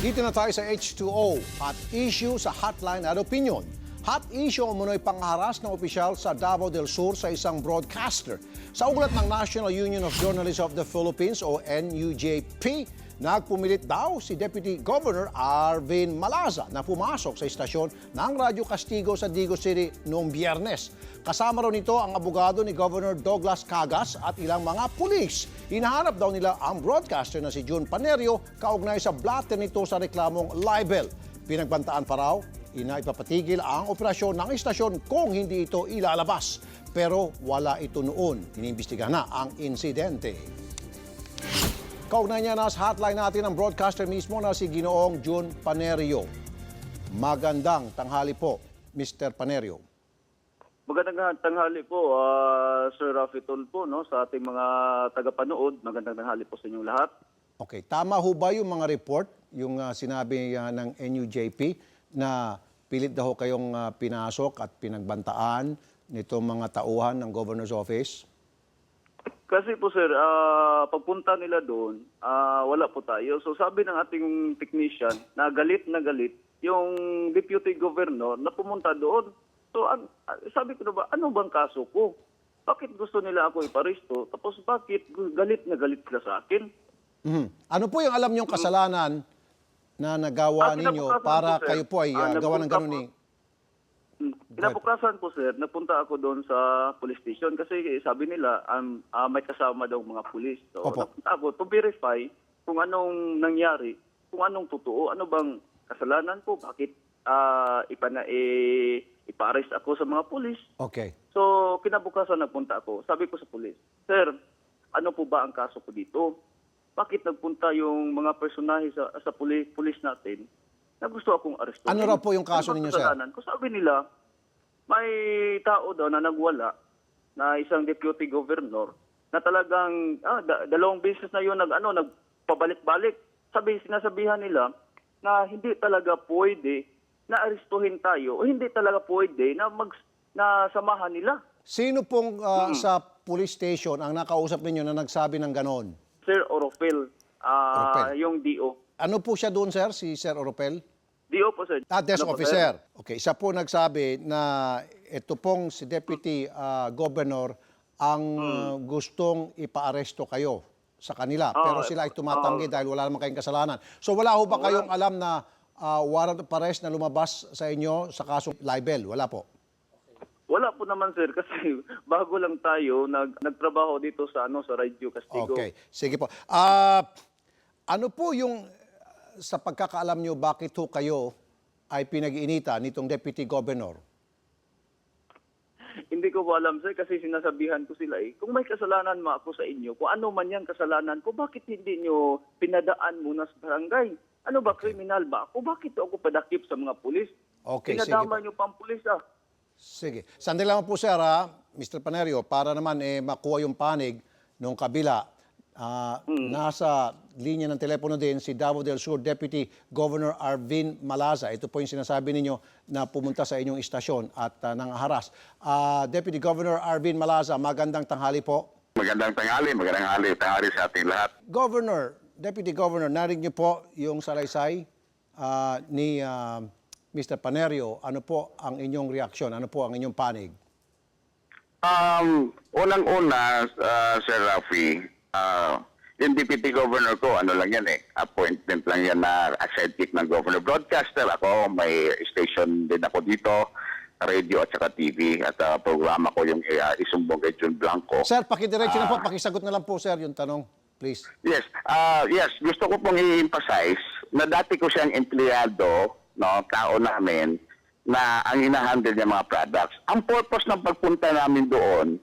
Dito na tayo sa H2O, hot issue sa hotline at opinion. Hot issue umunoy pangharas ng opisyal sa Davao del Sur sa isang broadcaster. Sa ulat ng National Union of Journalists of the Philippines o NUJP, nagpumilit daw si Deputy Governor Arvin Malaza na pumasok sa istasyon ng Radyo Castigo sa Digo City noong biyernes. Kasama raw nito ang abogado ni Governor Douglas Cagas at ilang mga pulis. Hinahanap daw nila ang broadcaster na si June Panerio kaugnay sa blatter nito sa reklamong libel. Pinagbantaan pa raw, inaipapatigil ang operasyon ng istasyon kung hindi ito ilalabas. Pero wala ito noon. Iniimbestigahan na ang insidente. Kaugnay niya na sa hotline natin ang broadcaster mismo na si Ginoong June Panerio. Magandang tanghali po, Mr. Panerio. Magandang tanghali po, ah, Sir Rafi Tulpo, no, sa ating mga tagapanood. Magandang tanghali po sa inyong lahat. Okay, tama ho ba yung mga report, yung ah, sinabi ah, ng NUJP na pilit daw kayong ah, pinasok at pinagbantaan nitong mga tauhan ng Governor's Office? Kasi po sir, ah, pagpunta nila doon, ah, wala po tayo. So sabi ng ating technician na galit na galit yung deputy governor na pumunta doon. So an- ah, sabi ko na ba, ano bang kaso ko? Bakit gusto nila ako iparisto? Tapos bakit galit na galit sila sa akin? Mhm. Ano po yung alam niyong kasalanan na nagawa Ah, ninyo para po, sir. kayo po ay Ah, ah, gawa ng nagpunta ganun po- ni... Hmm. Kinabukasan po sir, napunta ako doon sa police station kasi sabi nila um, ah, may kasama daw mga pulis. So Opo. napunta ako to verify kung anong nangyari, kung anong totoo, ano bang kasalanan ko, bakit uh, ipana, eh, ipa-arrest ako sa mga pulis. Okay. So kinabukasan nagpunta ako, sabi ko sa pulis, Sir, ano po ba ang kaso ko dito? Bakit nagpunta yung mga personahe sa, sa pulis, pulis natin na gusto akong arestuhin? Ano raw po yung kaso ninyo, sir? ko? Sabi nila, may tao daw na nagwala na isang deputy governor na talagang ah, da- dalawang beses na yun nag ano nagpabalik-balik. Sabi sinasabihan nila na hindi talaga pwede na arestuhin tayo o hindi talaga pwede na mag na samahan nila. Sino pong ah, sa police station ang nakausap ninyo na nagsabi ng ganon? Sir Oropel, ah, Oropel. yung DO. Ano po siya doon, sir? Si Sir Oropel? DO po sir. Ah, desk Ano po, officer. Okay, isa po nagsabi na ito pong si Deputy ah, Governor ang ah, gustong ipaaresto kayo sa kanila. Pero sila ay tumatanggi dahil wala naman kayong kasalanan. So wala ho ba kayong alam na ah, warrant of arrest na lumabas sa inyo sa kasong libel? Wala po. Wala po naman sir kasi bago lang tayo nag nagtrabaho dito sa ano sa Radio Castigo. Okay, sige po. Ah, ano po yung sa pagkakaalam nyo bakit ho kayo ay pinag-iinita nitong Deputy Governor? Hindi ko po alam sir kasi sinasabihan ko sila eh, kung may kasalanan ma ako sa inyo, kung ano man yung kasalanan ko, bakit hindi nyo pinadaan muna sa barangay? Ano ba, kriminal ba ako? Bakit ako padakip sa mga pulis? Okay, sige Pinadama po. nyo pang pulis ah. Sige. Sandali lang po sir ha, Mr. Panerio, para naman eh, makuha yung panig nung kabila. Ah, Nasa linya ng telepono din si Davao del Sur Deputy Governor Arvin Malaza. Ito po yung sinasabi ninyo na pumunta sa inyong istasyon at uh, nangaharas. Ah, Deputy Governor Arvin Malaza, magandang tanghali po. Magandang tanghali, magandang tanghali, tanghali sa ating lahat. Governor, Deputy Governor, narinig niyo po yung salaysay ah, ni ah, Mr. Panerio. Ano po ang inyong reaksyon? Ano po ang inyong panig? Um, unang-una, uh, Sir Rafi, uh, yung deputy governor ko, ano lang yan eh, appointment lang yan na sidekick ng governor broadcaster. Ako, may station din ako dito, radio at saka TV. At uh, programa ko yung uh, isumbong kay June Blanco. Sir, pakidiretso na po, pakisagot na lang po, sir, yung tanong, please. Yes, ah yes, gusto ko pong i-emphasize na dati ko siyang empleyado, no, tao namin, na ang inahandle niya mga products. Ang purpose ng pagpunta namin doon,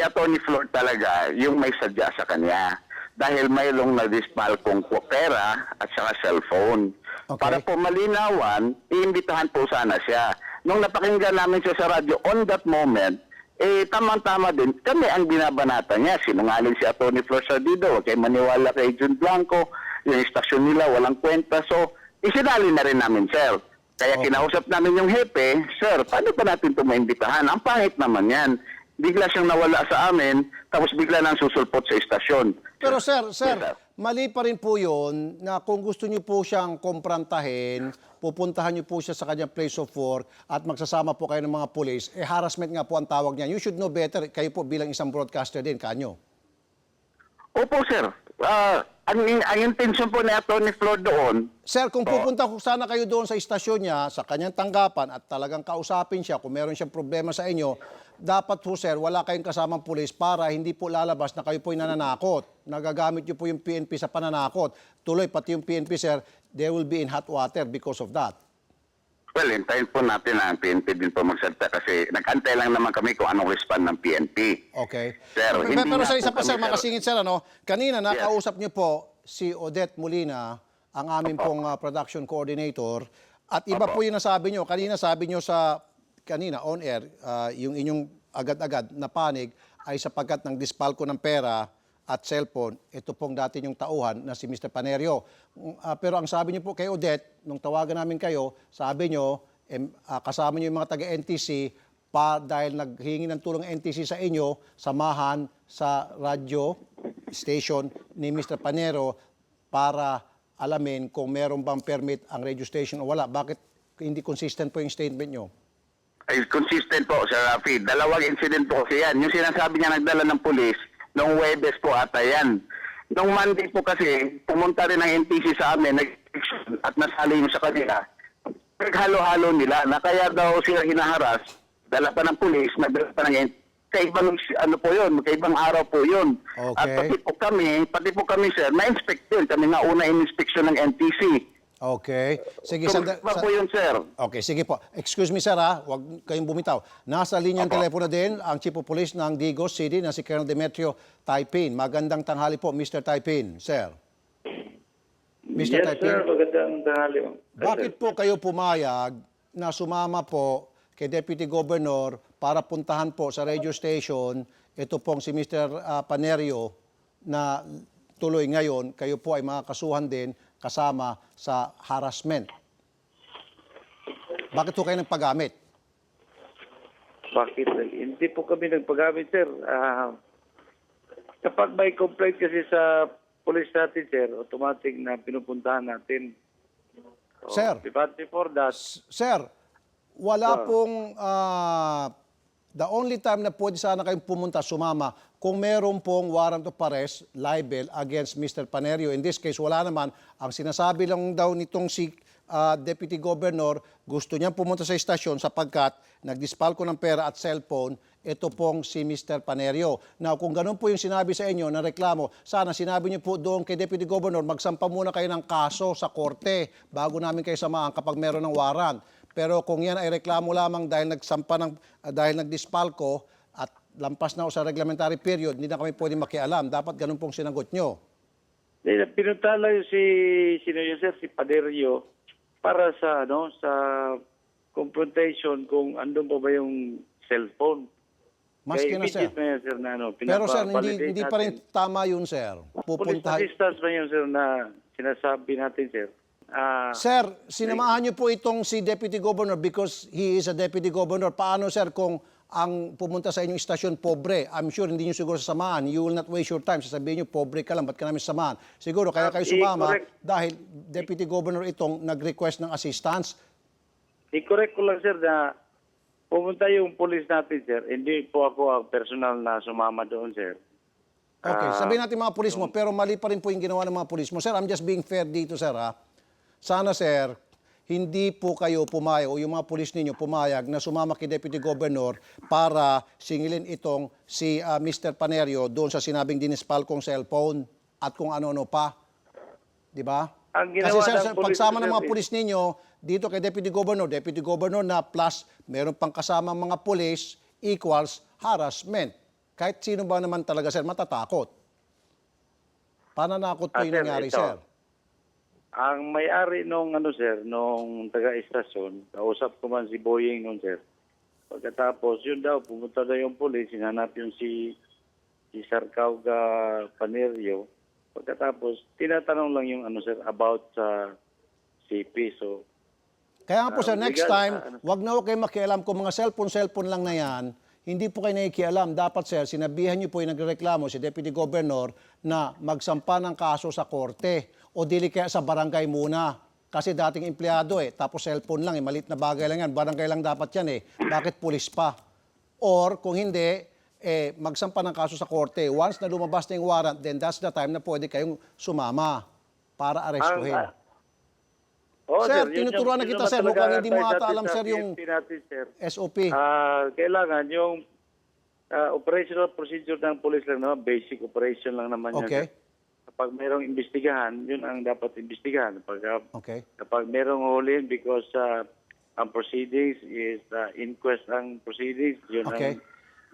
si Atty. Flor talaga yung may sadya sa kanya. Dahil mayroong na-dispal kong pera at saka cellphone. Okay. Para po malinawan, iimbitahan po sana siya. Nung napakinggan namin siya sa radyo, on that moment, eh, tamang-tama din, kami ang binabanata niya. Sinungaling si Atty. Flor Sardido, huwag kayo maniwala kay June Blanco, yung istasyon nila, walang kwenta. So, isinali na rin namin, sir. Kaya Okay. kinausap namin yung hepe, sir, paano pa natin ito maimbitahan? Ang pangit naman yan. Bigla siyang nawala sa amin, tapos bigla nang susulpot sa istasyon. Pero sir, sir, Yes, sir. mali pa rin po yun na kung gusto niyo po siyang kumprantahin, pupuntahan niyo po siya sa kanyang place of work at magsasama po kayo ng mga police, eh harassment nga po ang tawag niya. You should know better, kayo po bilang isang broadcaster din, kanyo. Opo, sir. Ah, ang, ang intention po ni Atty. Flor doon, Sir, kung pupunta ko sana kayo doon sa istasyon niya, sa kanyang tanggapan at talagang kausapin siya kung meron siyang problema sa inyo, dapat po sir, wala kayong kasamang pulis para hindi po lalabas na kayo po'y nananakot. Nagagamit niyo po yung PNP sa pananakot. Tuloy, pati yung PNP sir, they will be in hot water because of that. Well, hintayin po natin na ang PNP din po magsalita kasi nag-antay lang naman kami kung anong respond ng PNP. Okay. Sir, pero, hindi pero sa isa pa sir, makasingit sir, ano, kanina nakausap niyo po si Odette Molina, ang aming Opo. pong ah, production coordinator, at iba po yung nasabi niyo. Kanina sabi niyo sa, kanina on air, ah, yung inyong agad-agad na panig ay sapagkat ng dispalko ng pera at cellphone, ito pong dati yung tauhan na si Mr. Panerio. Ah, pero ang sabi niyo po kay Odette, nung tawagan namin kayo, sabi niyo, em, ah, kasama niyo yung mga taga-NTC pa dahil naghingi ng tulong NTC sa inyo, samahan sa radyo station ni Mr. Panero para alamin kung meron bang permit ang radio station o wala. Bakit hindi consistent po yung statement nyo? Ay, consistent po, Sir Rafi. Dalawang incident po kasi yan. Yung sinasabi niya nagdala ng pulis, noong Webes po ata yan. Noong Monday po kasi, pumunta rin ang NTC sa amin, nag at nasali mo sa kanila. Naghalo-halo nila na kaya daw sila hinaharas, dala pa ng pulis, nagdala pa ng NTC. Kaibang, ano po yun, kaibang araw po yun. At Okay. pati po kami, pati po kami, sir, na-inspect yun. Kami nga una in-inspection ng NTC. Okay. Sige, So, sanda- sa- po yun, sir. Okay, sige po. Excuse me sir ha, huwag kayong bumitaw. Nasa linyang telepono din ang Chief of Police ng Digos City na si Colonel Demetrio Taipin. Magandang tanghali po, Mr. Taipin. Sir. Mr. Yes, Taipin. sir. Magandang tanghali. Bakit po kayo pumayag na sumama po kay Deputy Governor para puntahan po sa radio station ito pong si Mr. ah, Panerio na tuloy ngayon kayo po ay makakasuhan din kasama sa harassment. Bakit po kayo nagpagamit? Bakit? Hindi po kami nagpagamit, sir. Ah, kapag may complaint kasi sa police natin, sir, automatic na pinupuntahan natin. So, Sir. But before that, Sir, wala Ah. pong ah, the only time na pwede sana kayong pumunta, sumama, kung meron pong warrant of arrest, libel against Mr. Panerio. In this case, wala naman. Ang sinasabi lang daw nitong si ah, Deputy Governor, gusto niyang pumunta sa istasyon sapagkat nagdispalko ng pera at cellphone, ito pong si Mr. Panerio. Now, kung ganun po yung sinabi sa inyo na reklamo, sana sinabi niyo po doon kay Deputy Governor, magsampa muna kayo ng kaso sa korte bago namin kayo samahan kapag meron ng warrant. Pero kung yan ay reklamo lamang dahil nagsampa ng, ah, dahil nagdispalko lampas na ho sa reglementary period, hindi na kami pwede makialam. Dapat ganun pong sinagot nyo. pinunta lang si, sino yun, sir, si Paderio para sa, ano, sa confrontation kung andun pa ba yung cellphone. Maski na, sir. na yan, sir, na ano, Pero sir, hindi, hindi pa rin natin. tama yun, sir. Police Pupuntahan. assistance ba yun, sir, na sinasabi natin, sir? Ah, Sir, sinamahan niyo po itong si Deputy Governor because he is a Deputy Governor. Paano, sir, kung ang pumunta sa inyong istasyon pobre? I'm sure hindi niyo siguro sasamahan. You will not waste your time. Sasabihin niyo, pobre ka lang, ba't ka namin samahan? Siguro, kaya kayo sumama i-correct. dahil Deputy Governor itong nag-request ng assistance. i-correct ko lang, sir, na pumunta yung police natin, sir. Hindi po ako ang personal na sumama doon, sir. Okay, Ah, sabihin natin mga pulis mo, pero mali pa rin po yung ginawa ng mga pulis mo. Sir, I'm just being fair dito, sir, ha? Sana, sir, hindi po kayo pumayag o yung mga pulis ninyo pumayag na sumama kay Deputy Governor para singilin itong si ah, Mr. Panerio doon sa sinabing dinispal kong cellphone at kung ano-ano pa. Di ba? Ang Kasi sir, ng sir, pagsama ng mga pulis ninyo dito kay Deputy Governor, Deputy Governor na plus meron pang kasama mga pulis equals harassment. Kahit sino ba naman talaga sir, matatakot. Pananakot po Ah, yung nangyari ito. sir. Ang may-ari nung ano sir, nung taga-estasyon, kausap ko man si Boying nung sir. Pagkatapos, yun daw, pumunta daw yung polis, hinanap yung si, si Sarcauga Panerio. Pagkatapos, tinatanong lang yung ano sir, about sa CP. So, Kaya nga po sir, next legal, time, wag na huwag kayo makialam kung mga cellphone, cellphone lang na yan, Hindi po kayo nakikialam. Dapat, sir, sinabihan niyo po yung nagreklamo si Deputy Governor na magsampa ng kaso sa korte o dili kaya sa barangay muna. Kasi dating empleyado eh, tapos cellphone lang eh, malit na bagay lang yan. Barangay lang dapat yan eh. Bakit pulis pa? Or kung hindi, eh, magsampa ng kaso sa korte. Once na lumabas na yung warrant, then that's the time na pwede kayong sumama para arestuhin. Ang- Oo, Sir, yung- tinuturuan na kita, sir. Mukhang hindi mo ata alam, sir, yung natin, sir. SOP. Ah, kailangan yung ah, operational procedure ng police lang naman, basic operation lang naman yan. Okay. Sir. Kapag mayroong imbestigahan, yun ang dapat imbestigahan. Kapag, ah, Okay. kapag mayroong huliin because ah, ang proceedings is ah, inquest ang proceedings, yun Okay. ang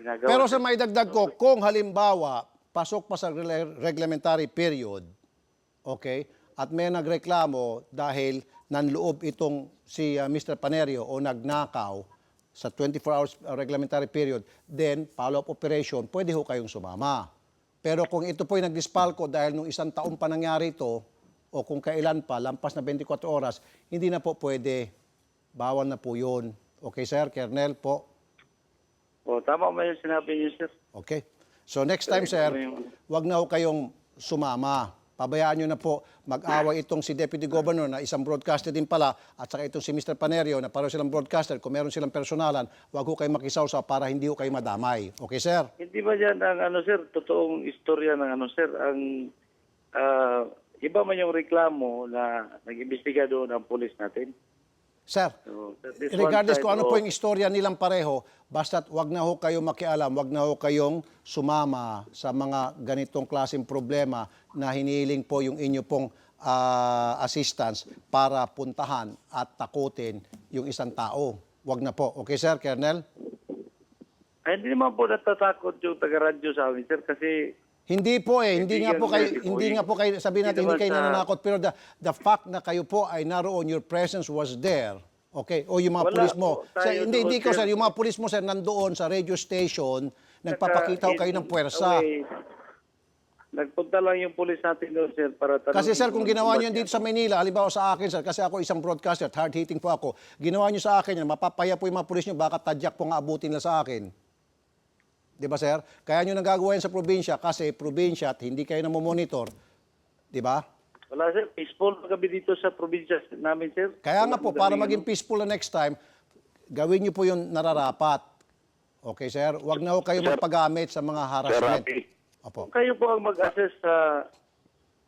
ginagawa. Pero sa may dagdag ko, kung halimbawa, pasok pa sa reglementary period, okay, at may nagreklamo dahil nanloob itong si uh, Mr. Panerio o nagnakaw sa 24 hours uh, reglementary period, then follow-up operation, pwede ho kayong sumama. Pero kung ito po yung nagdispalko dahil nung isang taon pa nangyari ito, o kung kailan pa, lampas na 24 oras, hindi na po pwede. Bawal na po yun. Okay, sir? Kernel po? O, tama mo yung sinabi niyo, sir. Okay. So next time, sir, wag na ho kayong sumama. Pabayaan nyo na po mag-away itong si Deputy Governor na isang broadcaster din pala at saka itong si Mr. Panerio na pareho silang broadcaster. Kung meron silang personalan, wag ho kayong makisawsaw para hindi ho kayo madamay. Okay, sir? Hindi ba yan ang ano sir, totoong istorya ng ano sir, ang ah, iba man yung reklamo na nag-imbestiga doon ang pulis natin. Sir, So, that is one regardless side kung ano of- po yung istorya nilang pareho, basta't wag na ho kayong makialam, wag na ho kayong sumama sa mga ganitong klaseng problema na hinihiling po yung inyo pong ah, assistance para puntahan at takutin yung isang tao. Wag na po. Okay, sir, Colonel? Ay, hindi naman po natatakot yung taga-radyo sa amin sir kasi Hindi po eh, hindi nga Kaibigan po kayo, hindi nga po kayo, sabihin natin, Hindi hindi kayo nananakot, pero the, the fact na kayo po ay naroon, your presence was there, okay? O yung mga Wala pulis mo. po Sir, hindi, hindi ko, sir. yung mga pulis mo, sir, nandoon sa radio station, nagpapakita ko kayo ng puwersa. Okay. Nagpunta lang yung pulis natin doon sir para tanongin Kasi sir, kung ginawa yun dito sa Manila, halimbawa sa akin sir, kasi ako isang broadcaster, hard-hitting po ako, ginawa nyo sa akin yan, mapapaya po yung mga pulis nyo, baka tadyak po nga abutin nila sa akin. Di ba sir? Kaya nyo nagagawa yan sa probinsya kasi probinsya at hindi kayo namomonitor. Di ba? Wala sir, peaceful kami dito sa probinsya namin sir. Kaya nga po, para maging peaceful na next time, gawin nyo po yung nararapat. Okay, sir? Huwag na ho kayo magpagamit sa mga harassment. Rafi. Opo. Kayo po ang mag-assess sa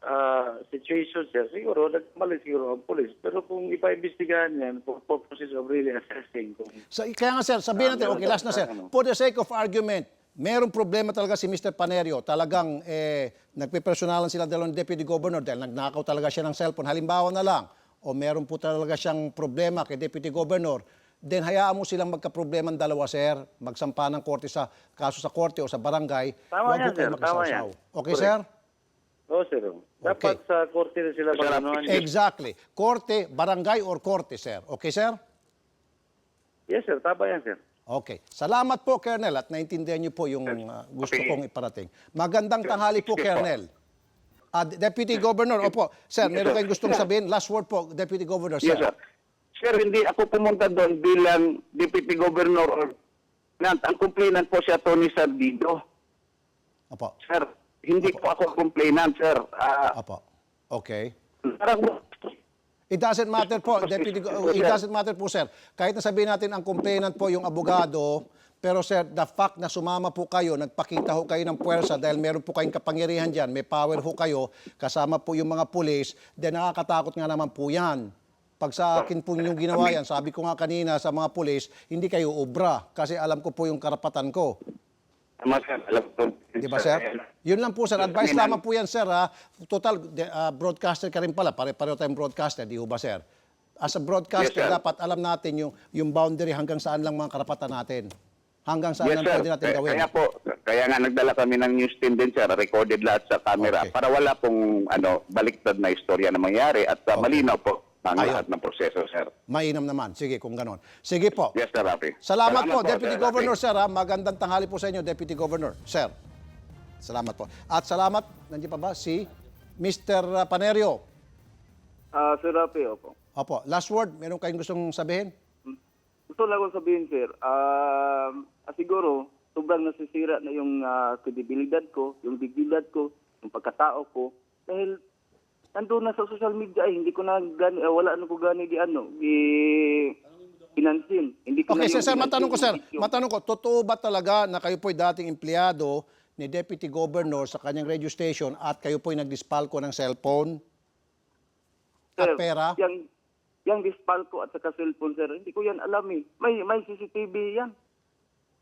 ah, situation, sir, siguro, nagmali siguro ang police. Pero kung ipaimbestigahan yan, for purposes of really assessing, kung So, kaya nga sir, sabihin natin, okay, last na sir, for the sake of argument, merong problema talaga si Mr. Panerio. Talagang eh, nagpipersonalan sila dalawang deputy governor dahil nagnakaw talaga siya ng cellphone. Halimbawa na lang, o meron po talaga siyang problema kay deputy governor, then hayaan mo silang magka-problema ng dalawa, sir. Magsampa ng korte sa kaso sa korte o sa barangay. Tama yan, sir. Tama yan. Okay, Correct. sir? Oo, sir. Dapat Okay. sa korte na sila mag-anuhan. Exactly. Korte, barangay, or korte, sir. Okay, sir? Yes, sir. Tama yan, sir. Okay. Salamat po, Colonel, at naintindihan niyo po yung uh, gusto Okay. kong iparating. Magandang tanghali po, Colonel. Ah, Deputy Governor, opo. Sir, meron kayong gustong sabihin? Last word po, Deputy Governor, sir. Yes, sir. Sir, hindi ako pumunta doon bilang Deputy Governor or Nant, ang complainant po si Atty. Sardido. Opo. Sir, hindi po ako complainant, sir. Ah, Opo. Okay. parang It doesn't matter po, Deputy, it doesn't matter po, sir. Kahit na sabihin natin ang complainant po yung abogado, pero sir, the fact na sumama po kayo, nagpakita ho kayo ng puwersa dahil meron po kayong kapangyarihan dyan, may power ho kayo, kasama po yung mga pulis, then nakakatakot nga naman po yan. Pag sa akin po yung ginawa yan, sabi ko nga kanina sa mga pulis, hindi kayo obra kasi alam ko po yung karapatan ko. Tama, sir. Alam ko. Di ba, sir? Yun lang po, sir. Advice lamang po yan, sir. Ha? Total, de- ah, broadcaster ka rin pala. Pare-pareho tayong broadcaster, di ho ba, sir? As a broadcaster, Yes, sir. dapat alam natin yung, yung boundary hanggang saan lang mga karapatan natin. Hanggang saan Yes, lang sir. pwede natin Kaya- gawin. Kaya po, kaya nga nagdala kami ng news team din, sir. Recorded lahat sa camera Okay. para wala pong ano, baliktad na istorya na mangyari at uh, malinaw po ang Ayun. lahat ng proseso, sir. Mainam naman. Sige, kung ganon. Sige po. Yes, sir, Rafi. Salamat, po, Deputy sir, Governor, Rafi. sir. Ha? Magandang tanghali po sa inyo, Deputy Governor. Sir. Salamat po. At salamat, nandiyan pa ba, si Mr. Panerio. Ah, Sir Rafi, opo. Opo, last word, meron kayong gustong sabihin? gusto lang akong sabihin, sir, um, ah, siguro, sobrang nasisira na yung ah, kredibilidad ko, yung dignidad ko, yung pagkatao ko. Dahil, nandun na sa social media, ay, hindi ko na gani, ah, wala na ko gani di ano, di pinansin. Hindi ko Okay, na sir, yung sir, pinansin matanong ko, yung sir. issue. Matanong ko, totoo ba talaga na kayo po'y dating empleyado ni Deputy Governor sa kanyang radio station at kayo po'y nagdispalko ng cellphone at Sir, pera? Yang, yang dispal ko at saka cellphone, sir, hindi ko yan alam eh. May, may CCTV yan.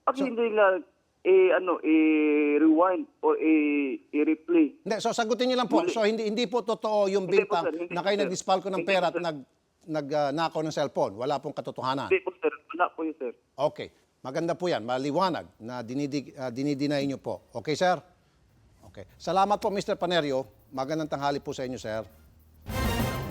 Pag hindi nila, eh, ano, i-rewind o i- i-replay. Hindi, so sagutin niyo lang po. Muli. So hindi hindi po totoo yung Hindi po, bintang sir. Hindi na po, kayo sir. nagdispalko ng Hindi pera po, at sir. nag nagnakaw ng cellphone. Wala pong katotohanan. Hindi po, sir. Wala po yun, sir. Okay. Maganda po yan. Maliwanag na dinidi, uh, dinideny niyo po. Okay, sir? Okay. Salamat po, Mr. Panerio. Magandang tanghali po sa inyo, sir.